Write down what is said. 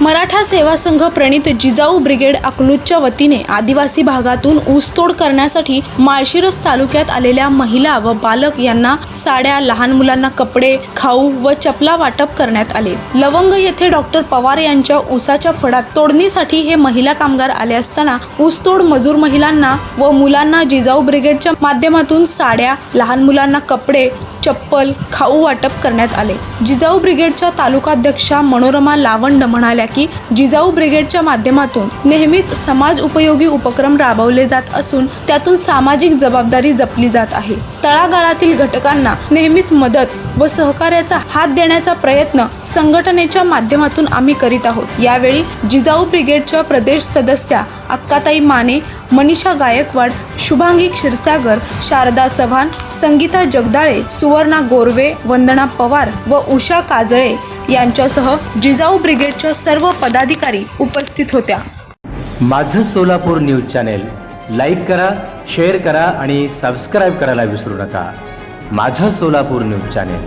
मराठा सेवा संघ प्रणित जिजाऊ ब्रिगेड अकलूजच्या वतीने आदिवासी भागातून ऊसतोड करण्यासाठी माळशिरस तालुक्यात आलेल्या महिला व बालक यांना साड्या लहान मुलांना कपडे खाऊ व चपला वाटप करण्यात आले. लवंग येथे डॉक्टर पवार यांच्या ऊसाच्या फडात तोडणीसाठी हे महिला कामगार आले असताना ऊसतोड मजूर महिलांना व मुलांना जिजाऊ ब्रिगेडच्या माध्यमातून साड्या लहान मुलांना कपडे चप्पल खाऊ वाटप करण्यात आले. जिजाऊ ब्रिगेडच्या तालुकाध्यक्षा मनोरमा लावंड म्हणाल्या की जिजाऊ ब्रिगेडच्या माध्यमातून नेहमीच समाज उपयोगी उपक्रम राबवले जात असून त्यातून सामाजिक जबाबदारी जपली जात आहे. तळागाळातील घटकांना नेहमीच मदत व सहकार्याचा हात देण्याचा प्रयत्न संघटनेच्या माध्यमातून आम्ही करीत आहोत. यावेळी जिजाऊ ब्रिगेडच्या प्रदेश सदस्या अक्काताई माने मनीषा गायकवाड शुभांगी क्षीरसागर शारदा चव्हाण संगीता जगदाळे सुवर्णा गोरवे वंदना पवार व उषा काजळे यांच्यासह जिजाऊ ब्रिगेडच्या सर्व पदाधिकारी उपस्थित होत्या. माझं सोलापूर न्यूज चॅनेल लाईक करा शेअर करा आणि सबस्क्राईब करायला विसरू नका. माझं सोलापूर न्यूज चॅनेल.